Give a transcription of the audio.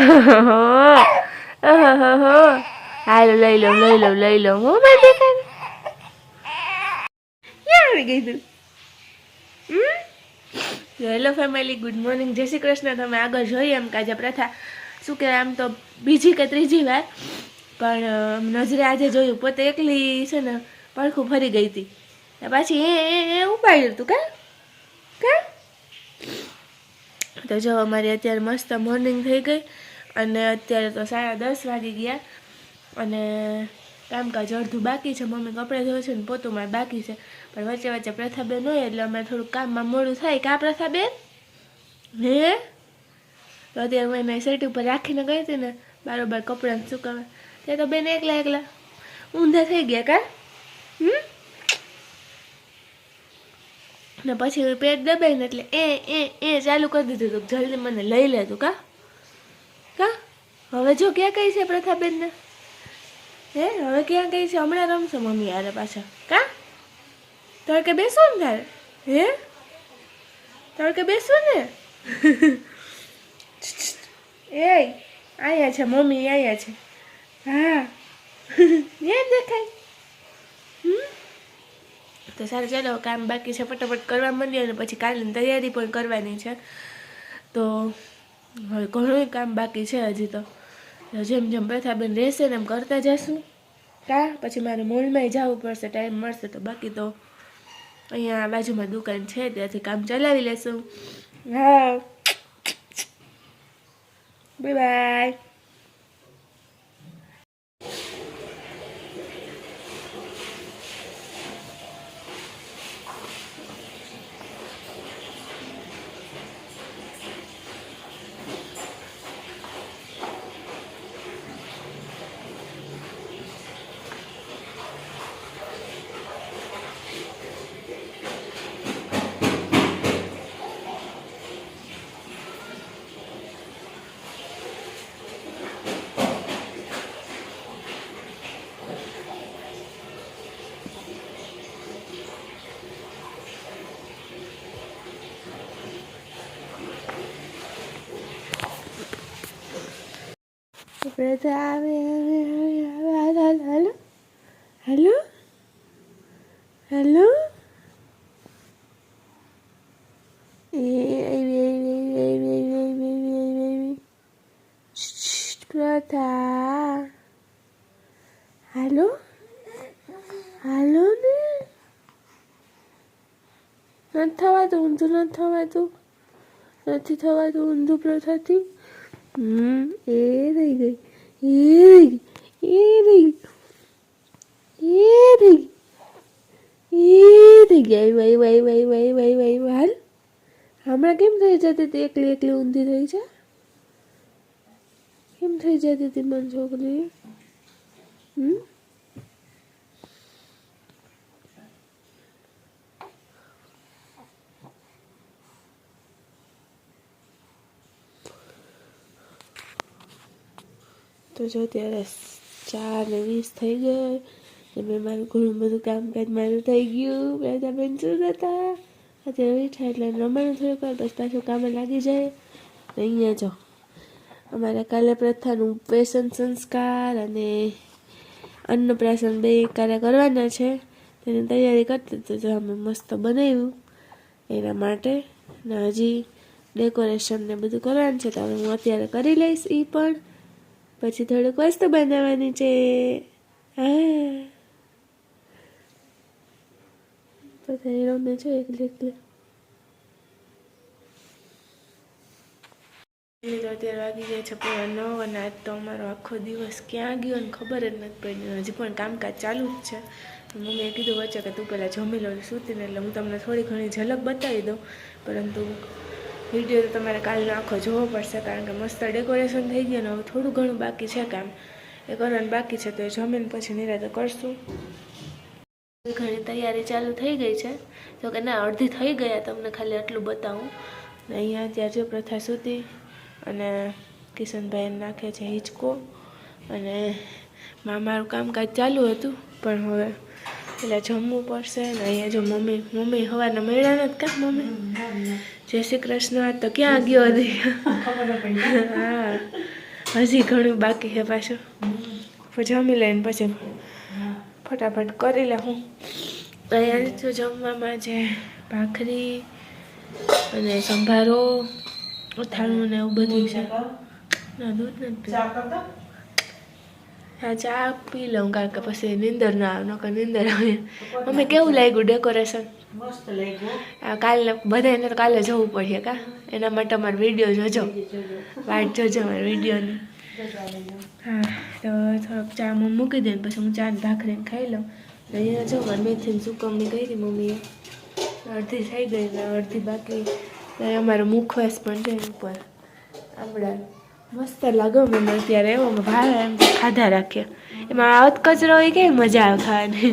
હાલો, લઈ લઉં લઈ લઉં લઈ લઉં. હું મને દેખાય ક્યાં આવી ગઈ તું? હેલો ફેમિલી ગુડ મોર્નિંગ જય શ્રી કૃષ્ણ. તમે આગળ જોઈએ એમ કે આજે પ્રથા, શું કહેવાય, આમ તો બીજી કે ત્રીજી વાર. પણ નજરે આજે જોયું, પોતે એકલી છે ને, પડખું ફરી ગઈ હતી. પાછી એ ઉપાડ્યું હતું, કા? કા? તો જો, અમારી અત્યારે મસ્ત મોર્નિંગ થઈ ગઈ. અને અત્યારે તો સાડા દસ વાગી ગયા. અને કામકાજ અડધું બાકી છે. મમ્મી કપડાં ધોવે છે ને પોતું મારે બાકી છે. પણ વચ્ચે વચ્ચે પ્રથાબેન હોય એટલે અમારે થોડુંક કામમાં મોડું થાય. કા પ્રથાબેન? હે? તો અત્યારે હું એને સેટ ઉપર રાખીને ગઈ હતી ને બારોબાર કપડાં સુકાવે તે તો બેન એકલા એકલા ઊંધા થઈ ગયા કા? હમ? ને પછી પેટ દબાઈને એટલે એ એ એ ચાલુ કરી દીધું હતું જલ્દી મને લઈ લેતું કા? હવે જો ક્યાં કઈ છે પ્રથાબેનને? હે હવે ક્યાં કઈ છે? હમણાં રમશે મમ્મી યારે પાછા. કા? તડકે બેસો ને તારે? હે? તડકે બેસો ને? એ અહીંયા છે મમ્મી અહીંયા છે. હા. એમ દેખાય. તો સારું ચાલો કામ બાકી છે. ફટાફટ કરવા માંડીએ અને પછી કાલની તૈયારી પણ કરવાની છે. તો હવે ઘણું કામ બાકી છે હજી તો. જેમ જેમ પ્રથાબેન રહેશે ને એમ કરતા જશું. કા? પછી મારે મોલમાં જવું પડશે, ટાઈમ મળશે તો બાકી તો અહીંયા બાજુમાં દુકાન છે, ત્યાંથી કામ ચલાવી લેશું. હા બાય બાય. પ્રથા આવે આવે આવે આવે હાલો હાલો હાલો એ આવી આવી આવી આવી આવી આવી આવી શ્શ, પ્રથા Erik, Erik, Erik, ગઈ એ વાઈ વાઈ વાઈ વાઈ વાઈ વાઈ હાલ. હમણાં કેમ થઈ જતી હતી? એકલી એકલી ઊંધી થઈ છે? કેમ થઈ જતી હતી મન છોકરી હમ? તો જો ત્યારે ચાર ને વીસ થઈ ગયો મેં મારું ઘણું બધું કામકાજ મારું થઈ ગયું. બધા બેન શું હતા. અત્યારે બેઠા એટલે રમવાનું થોડીક વાર પછી પાછું કામે લાગી જાય. અહીંયા જો, અમારે કાલે પ્રથાનું પેશન સંસ્કાર અને અન્નપ્રાશન બે કાર્ય કરવાના છે. તેની તૈયારી કરતી તો અમે મસ્ત બનાવ્યું એના માટે. ને હજી ડેકોરેશન ને બધું કરવાનું છે, તો હવે હું અત્યારે કરી લઈશ એ પણ. પછી થોડુંક વસ્તુ બનાવવાની છે. હા. બધા રમે છે અત્યારે વાગી જાય છે પૂરા નવ અને આજ તો અમારો આખો દિવસ ક્યાં ગયો ને ખબર જ નથી પડી. હજી પણ કામકાજ ચાલુ જ છે. મમ્મીએ કીધું વચ્ચે કે તું પહેલાં જમી લો સૂતીને એટલે હું તમને થોડી ઘણી ઝલક બતાવી દઉં. પરંતુ વીડિયો તો તમારે કાલનો આખો જોવો પડશે કારણ કે મસ્ત ડેકોરેશન થઈ ગયું ને હવે થોડું ઘણું બાકી છે કામ. એ કરવાનું બાકી છે તો એ જમીન પછી નિરાતે કરશું. ઘણી તૈયારી ચાલુ થઈ ગઈ છે. તો કે ના, અડધી થઈ ગયા, તમને ખાલી આટલું બતાવું. ને અહીંયા ત્યાં જો પ્રથા સુધી અને કિશનભાઈ નાખે છે હિંચકો. અને મા મારું કામકાજ ચાલુ હતું, પણ હવે પેલા જમવું પડશે ને અહીંયા જો મમ્મી મમ્મી સવારના મળ્યા નથી કા? મમ્મી? જય શ્રી કૃષ્ણ તો ક્યાં ગયો હતી હા. હજી ઘણું બાકી છે પાછું. જમી લઈને પછી ફટાફટ કરી લે હું. અહીંયા તો જમવામાં છે ભાખરી અને સંભારો અથાણું ને એવું બધું છે. ના દૂધ નથી. હા ચા પી લઉં કારણ કે પછી નીંદર ના આવે નકર નીંદર આવે મમ્મી કેવું લાગ્યું ડેકોરેશન મસ્ત લાગ્યું કાલે બધાને તો કાલે જવું પડશે કા એના માટે અમારો વીડિયો જોજો વાટ જોજો અમારા વિડીયોની હા તો થોડોક ચા હું મૂકી દઉં પછી હું ચા ભાખરીને ખાઈ લઉં અહીંયા જો મેથીની સુકવણી કરી મમ્મીએ અડધી થઈ ગઈ અડધી બાકી અમારો મુખવાસ પણ છે ઉપર આમળા મસ્ત લાગે મને અત્યારે એવો ભાવે એમ ખાધા રાખીએ એમાં આવત કચરો હોય કે મજા આવે ખાવાની.